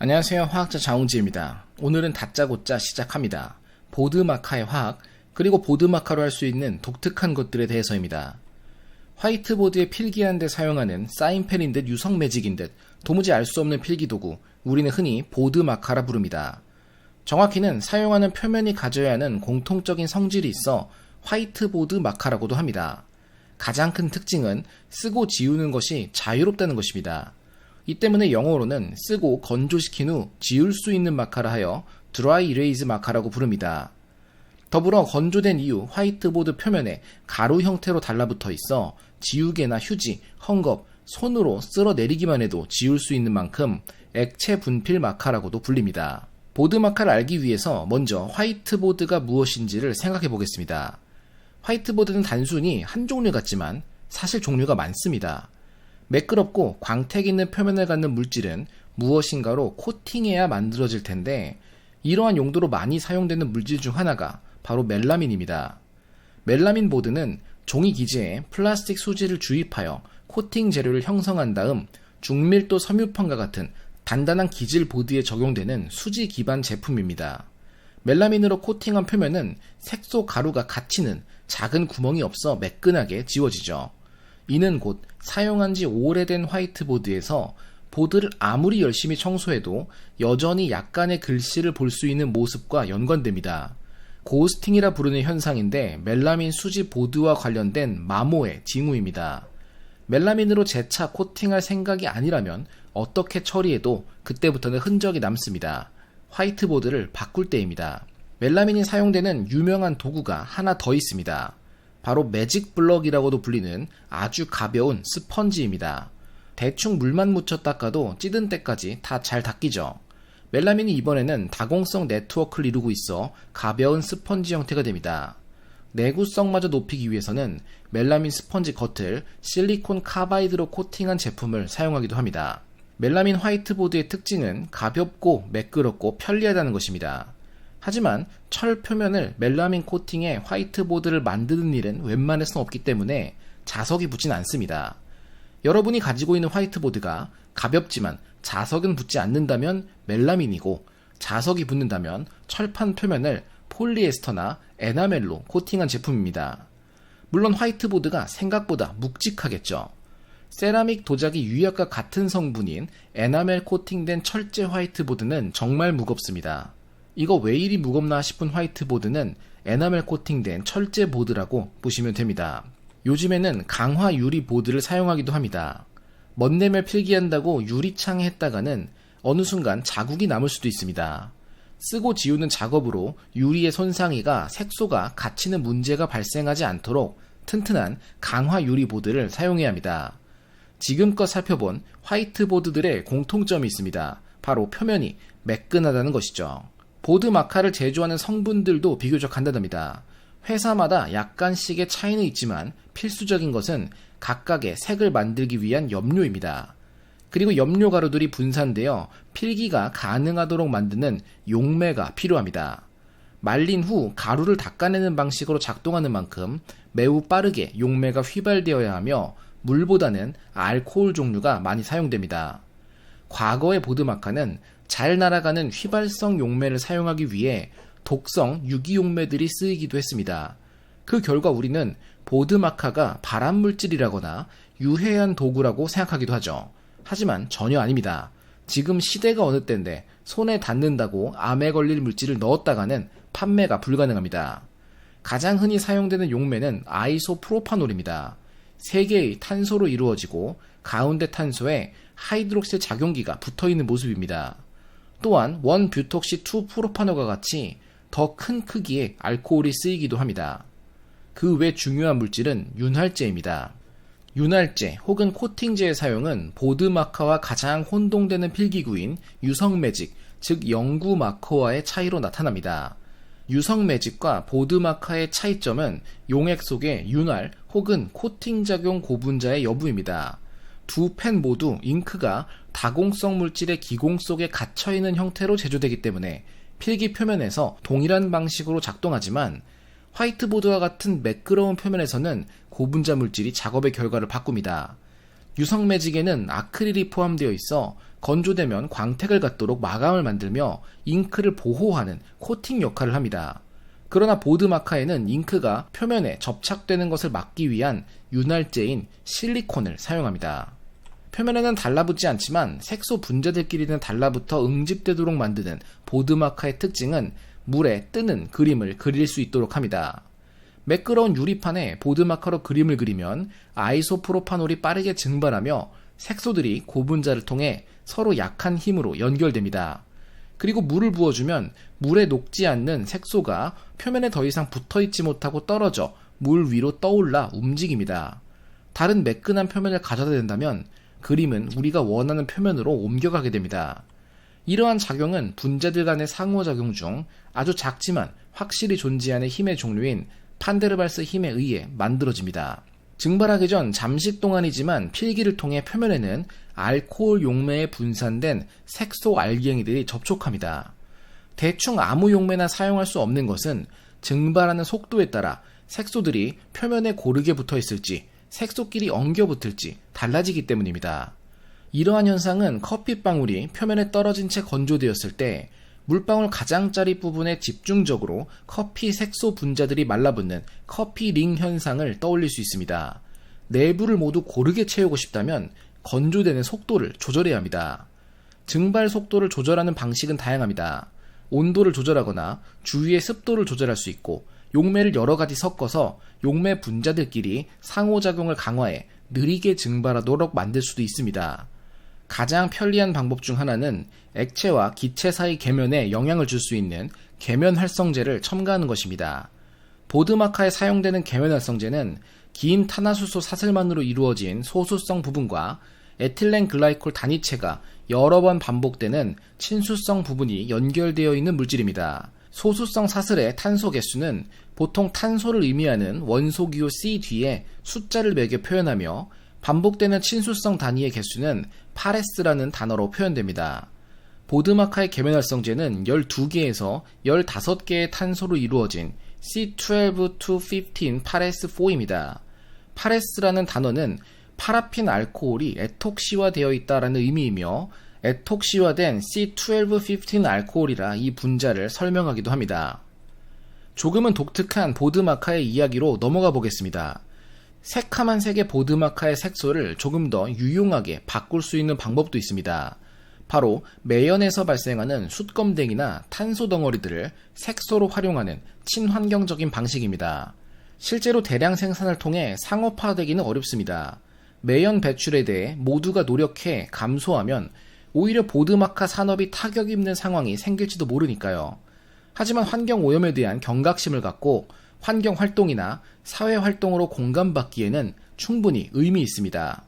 안녕하세요. 화학자 자웅지입니다. 오늘은 다짜고짜 시작합니다. 보드마카의 화학, 그리고 보드마카로 할 수 있는 독특한 것들에 대해서입니다. 화이트보드에 필기하는 데 사용하는 사인펜인 듯 유성 매직인 듯 도무지 알 수 없는 필기도구, 우리는 흔히 보드마카라 부릅니다. 정확히는 사용하는 표면이 가져야 하는 공통적인 성질이 있어 화이트보드 마카라고도 합니다. 가장 큰 특징은 쓰고 지우는 것이 자유롭다는 것입니다. 이 때문에 영어로는 쓰고 건조시킨 후 지울 수 있는 마카라 하여 드라이 이레이즈 마카라고 부릅니다. 더불어 건조된 이후 화이트보드 표면에 가루 형태로 달라붙어 있어 지우개나 휴지, 헝겊, 손으로 쓸어 내리기만 해도 지울 수 있는 만큼 액체 분필 마카라고도 불립니다. 보드 마카를 알기 위해서 먼저 화이트보드가 무엇인지를 생각해 보겠습니다. 화이트보드는 단순히 한 종류 같지만 사실 종류가 많습니다. 매끄럽고 광택 있는 표면을 갖는 물질은 무엇인가로 코팅해야 만들어질 텐데 이러한 용도로 많이 사용되는 물질 중 하나가 바로 멜라민입니다. 멜라민 보드는 종이 기재에 플라스틱 수지를 주입하여 코팅 재료를 형성한 다음 중밀도 섬유판과 같은 단단한 기질 보드에 적용되는 수지 기반 제품입니다. 멜라민으로 코팅한 표면은 색소 가루가 갇히는 작은 구멍이 없어 매끈하게 지워지죠. 이는 곧 사용한 지 오래된 화이트보드에서 보드를 아무리 열심히 청소해도 여전히 약간의 글씨를 볼 수 있는 모습과 연관됩니다. 고스팅이라 부르는 현상인데 멜라민 수지 보드와 관련된 마모의 징후입니다. 멜라민으로 재차 코팅할 생각이 아니라면 어떻게 처리해도 그때부터는 흔적이 남습니다. 화이트보드를 바꿀 때입니다. 멜라민이 사용되는 유명한 도구가 하나 더 있습니다. 바로 매직 블럭이라고도 불리는 아주 가벼운 스펀지입니다. 대충 물만 묻혀 닦아도 찌든 때까지 다 잘 닦이죠. 멜라민이 이번에는 다공성 네트워크를 이루고 있어 가벼운 스펀지 형태가 됩니다. 내구성마저 높이기 위해서는 멜라민 스펀지 겉을 실리콘 카바이드로 코팅한 제품을 사용하기도 합니다. 멜라민 화이트보드의 특징은 가볍고 매끄럽고 편리하다는 것입니다. 하지만 철 표면을 멜라민 코팅에 화이트보드를 만드는 일은 웬만해서는 없기 때문에 자석이 붙진 않습니다. 여러분이 가지고 있는 화이트보드가 가볍지만 자석은 붙지 않는다면 멜라민이고 자석이 붙는다면 철판 표면을 폴리에스터나 에나멜로 코팅한 제품입니다. 물론 화이트보드가 생각보다 묵직하겠죠. 세라믹 도자기 유약과 같은 성분인 에나멜 코팅된 철제 화이트보드는 정말 무겁습니다. 이거 왜 이리 무겁나 싶은 화이트보드는 에나멜 코팅된 철제 보드라고 보시면 됩니다. 요즘에는 강화 유리 보드를 사용하기도 합니다. 먼내을 필기한다고 유리창에 했다가는 어느 순간 자국이 남을 수도 있습니다. 쓰고 지우는 작업으로 유리의 손상이가 색소가 갇히는 문제가 발생하지 않도록 튼튼한 강화 유리 보드를 사용해야 합니다. 지금껏 살펴본 화이트보드들의 공통점이 있습니다. 바로 표면이 매끈하다는 것이죠. 보드 마카를 제조하는 성분들도 비교적 간단합니다. 회사마다 약간씩의 차이는 있지만 필수적인 것은 각각의 색을 만들기 위한 염료입니다. 그리고 염료 가루들이 분산되어 필기가 가능하도록 만드는 용매가 필요합니다. 말린 후 가루를 닦아내는 방식으로 작동하는 만큼 매우 빠르게 용매가 휘발되어야 하며 물보다는 알코올 종류가 많이 사용됩니다. 과거의 보드마카는 잘 날아가는 휘발성 용매를 사용하기 위해 독성 유기용매들이 쓰이기도 했습니다. 그 결과 우리는 보드마카가 발암물질이라거나 유해한 도구라고 생각하기도 하죠. 하지만 전혀 아닙니다. 지금 시대가 어느 때인데 손에 닿는다고 암에 걸릴 물질을 넣었다가는 판매가 불가능합니다. 가장 흔히 사용되는 용매는 아이소프로파놀입니다. 세 개의 탄소로 이루어지고 가운데 탄소에 하이드록실 작용기가 붙어 있는 모습입니다. 또한 원뷰톡시 2 프로파노가 같이 더 큰 크기의 알코올이 쓰이기도 합니다. 그 외 중요한 물질은 윤활제입니다. 윤활제 혹은 코팅제의 사용은 보드 마커와 가장 혼동되는 필기구인 유성 매직, 즉 영구 마커와의 차이로 나타납니다. 유성 매직과 보드 마커의 차이점은 용액 속의 윤활 혹은 코팅 작용 고분자의 여부입니다. 두 펜 모두 잉크가 다공성 물질의 기공 속에 갇혀 있는 형태로 제조되기 때문에 필기 표면에서 동일한 방식으로 작동하지만 화이트보드와 같은 매끄러운 표면에서는 고분자 물질이 작업의 결과를 바꿉니다. 유성 매직에는 아크릴이 포함되어 있어 건조되면 광택을 갖도록 마감을 만들며 잉크를 보호하는 코팅 역할을 합니다. 그러나 보드 마카에는 잉크가 표면에 접착되는 것을 막기 위한 윤활제인 실리콘을 사용합니다. 표면에는 달라붙지 않지만 색소 분자들끼리는 달라붙어 응집되도록 만드는 보드 마카의 특징은 물에 뜨는 그림을 그릴 수 있도록 합니다. 매끄러운 유리판에 보드 마카로 그림을 그리면 아이소프로파놀이 빠르게 증발하며 색소들이 고분자를 통해 서로 약한 힘으로 연결됩니다. 그리고 물을 부어주면 물에 녹지 않는 색소가 표면에 더 이상 붙어 있지 못하고 떨어져 물 위로 떠올라 움직입니다. 다른 매끈한 표면을 가져다 댄다면 그림은 우리가 원하는 표면으로 옮겨가게 됩니다. 이러한 작용은 분자들 간의 상호작용 중 아주 작지만 확실히 존재하는 힘의 종류인 판데르발스 힘에 의해 만들어집니다. 증발하기 전 잠시 동안이지만 필기를 통해 표면에는 알코올 용매에 분산된 색소 알갱이들이 접촉합니다. 대충 아무 용매나 사용할 수 없는 것은 증발하는 속도에 따라 색소들이 표면에 고르게 붙어 있을지 색소끼리 엉겨 붙을지 달라지기 때문입니다. 이러한 현상은 커피방울이 표면에 떨어진 채 건조되었을 때 물방울 가장자리 부분에 집중적으로 커피 색소 분자들이 말라붙는 커피 링 현상을 떠올릴 수 있습니다. 내부를 모두 고르게 채우고 싶다면 건조되는 속도를 조절해야 합니다. 증발 속도를 조절하는 방식은 다양합니다. 온도를 조절하거나 주위의 습도를 조절할 수 있고 용매를 여러 가지 섞어서 용매 분자들끼리 상호작용을 강화해 느리게 증발하도록 만들 수도 있습니다. 가장 편리한 방법 중 하나는 액체와 기체 사이 계면에 영향을 줄 수 있는 계면 활성제를 첨가하는 것입니다. 보드마카에 사용되는 계면 활성제는 긴 탄화수소 사슬만으로 이루어진 소수성 부분과 에틸렌 글라이콜 단위체가 여러 번 반복되는 친수성 부분이 연결되어 있는 물질입니다. 소수성 사슬의 탄소 개수는 보통 탄소를 의미하는 원소기호 C 뒤에 숫자를 매겨 표현하며 반복되는 친수성 단위의 개수는 파레스라는 단어로 표현됩니다. 보드마카의 계면활성제는 12개에서 15개의 탄소로 이루어진 C12-15 파레스 4입니다. 파레스라는 단어는 파라핀 알코올이 에톡시화되어 있다라는 의미이며 에톡시화된 C12-15 알코올이라 이 분자를 설명하기도 합니다. 조금은 독특한 보드마카의 이야기로 넘어가 보겠습니다. 새카만 색의 보드마카의 색소를 조금 더 유용하게 바꿀 수 있는 방법도 있습니다. 바로 매연에서 발생하는 숯검댕이나 탄소 덩어리들을 색소로 활용하는 친환경적인 방식입니다. 실제로 대량 생산을 통해 상업화되기는 어렵습니다. 매연 배출에 대해 모두가 노력해 감소하면 오히려 보드마카 산업이 타격 입는 상황이 생길지도 모르니까요. 하지만 환경 오염에 대한 경각심을 갖고 환경 활동이나 사회 활동으로 공감받기에는 충분히 의미 있습니다.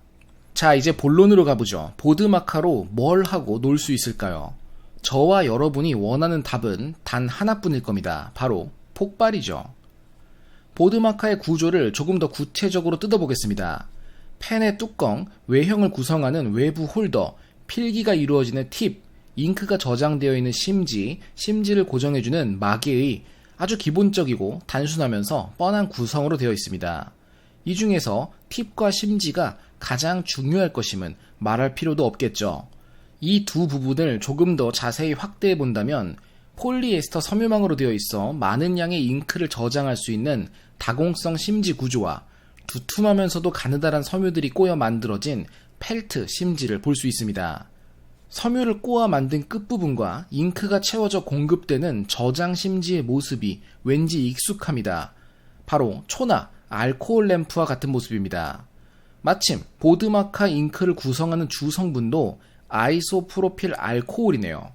자, 이제 본론으로 가보죠. 보드마카로 뭘 하고 놀 수 있을까요? 저와 여러분이 원하는 답은 단 하나뿐일 겁니다. 바로 폭발이죠. 보드마카의 구조를 조금 더 구체적으로 뜯어보겠습니다. 펜의 뚜껑, 외형을 구성하는 외부 홀더, 필기가 이루어지는 팁, 잉크가 저장되어 있는 심지, 심지를 고정해주는 마개의 아주 기본적이고 단순하면서 뻔한 구성으로 되어 있습니다. 이 중에서 팁과 심지가 가장 중요할 것임은 말할 필요도 없겠죠. 이 두 부분을 조금 더 자세히 확대해 본다면 폴리에스터 섬유망으로 되어 있어 많은 양의 잉크를 저장할 수 있는 다공성 심지 구조와 두툼하면서도 가느다란 섬유들이 꼬여 만들어진 펠트 심지를 볼 수 있습니다. 섬유를 꼬아 만든 끝부분과 잉크가 채워져 공급되는 저장 심지의 모습이 왠지 익숙합니다. 바로 초나 알코올 램프와 같은 모습입니다. 마침 보드마카 잉크를 구성하는 주 성분도 아이소프로필 알코올이네요.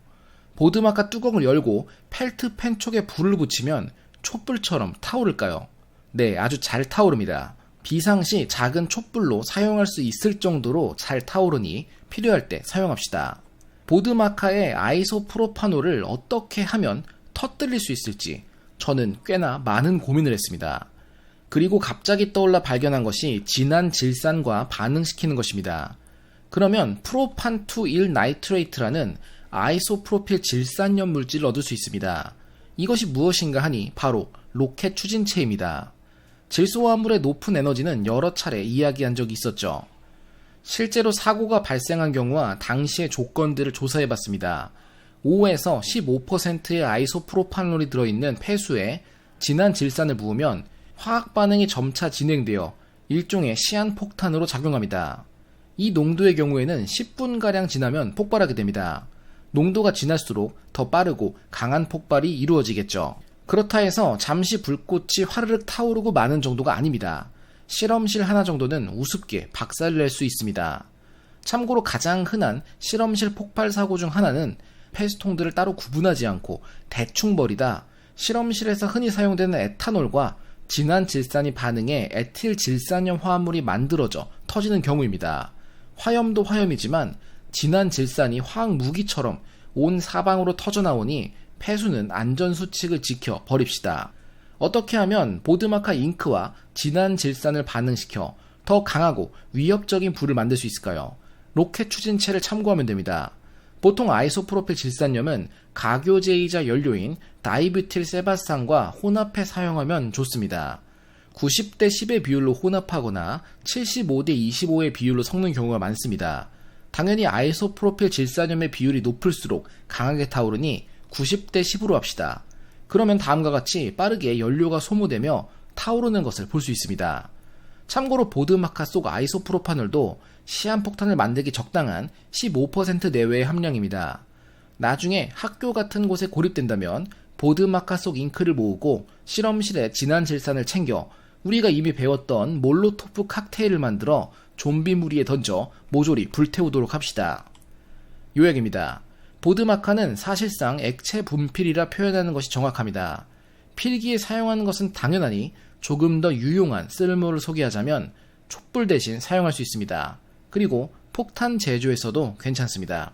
보드마카 뚜껑을 열고 펠트 펜 촉에 불을 붙이면 촛불처럼 타오를까요? 네, 아주 잘 타오릅니다. 비상시 작은 촛불로 사용할 수 있을 정도로 잘 타오르니 필요할 때 사용합시다. 보드마카의 아이소프로파노를 어떻게 하면 터뜨릴 수 있을지 저는 꽤나 많은 고민을 했습니다. 그리고 갑자기 떠올라 발견한 것이 진한 질산과 반응시키는 것입니다. 그러면 프로판2 1 나이트레이트라는 아이소프로필 질산염 물질을 얻을 수 있습니다. 이것이 무엇인가 하니 바로 로켓 추진체입니다. 질소화합물의 높은 에너지는 여러 차례 이야기한 적이 있었죠. 실제로 사고가 발생한 경우와 당시의 조건들을 조사해 봤습니다. 5에서 15%의 아이소프로판롤이 들어있는 폐수에 진한 질산을 부으면 화학 반응이 점차 진행되어 일종의 시한폭탄으로 작용합니다. 이 농도의 경우에는 10분가량 지나면 폭발하게 됩니다. 농도가 진할수록 더 빠르고 강한 폭발이 이루어지겠죠. 그렇다 해서 잠시 불꽃이 화르륵 타오르고 마는 정도가 아닙니다. 실험실 하나 정도는 우습게 박살을 낼수 있습니다. 참고로 가장 흔한 실험실 폭발 사고 중 하나는 폐수통들을 따로 구분하지 않고 대충 버리다 실험실에서 흔히 사용되는 에탄올과 진한 질산이 반응해 에틸 질산염 화합물이 만들어져 터지는 경우입니다. 화염도 화염이지만 진한 질산이 화학 무기처럼 온 사방으로 터져 나오니 폐수는 안전 수칙을 지켜 버립시다. 어떻게 하면 보드마카 잉크와 진한 질산을 반응시켜 더 강하고 위협적인 불을 만들 수 있을까요? 로켓 추진체를 참고하면 됩니다. 보통 아이소프로필 질산염은 가교제이자 연료인 다이뷰틸 세바산과 혼합해 사용하면 좋습니다. 90대 10의 비율로 혼합하거나 75대 25의 비율로 섞는 경우가 많습니다. 당연히 아이소프로필 질산염의 비율이 높을수록 강하게 타오르니 90대 10으로 합시다. 그러면 다음과 같이 빠르게 연료가 소모되며 타오르는 것을 볼 수 있습니다. 참고로 보드마카 속 아이소프로파놀도 시한폭탄을 만들기 적당한 15% 내외의 함량입니다. 나중에 학교 같은 곳에 고립된다면 보드마카 속 잉크를 모으고 실험실에 진한 질산을 챙겨 우리가 이미 배웠던 몰로토프 칵테일을 만들어 좀비 무리에 던져 모조리 불태우도록 합시다. 요약입니다. 보드마카는 사실상 액체 분필이라 표현하는 것이 정확합니다. 필기에 사용하는 것은 당연하니 조금 더 유용한 쓸모를 소개하자면 촛불 대신 사용할 수 있습니다. 그리고 폭탄 제조에서도 괜찮습니다.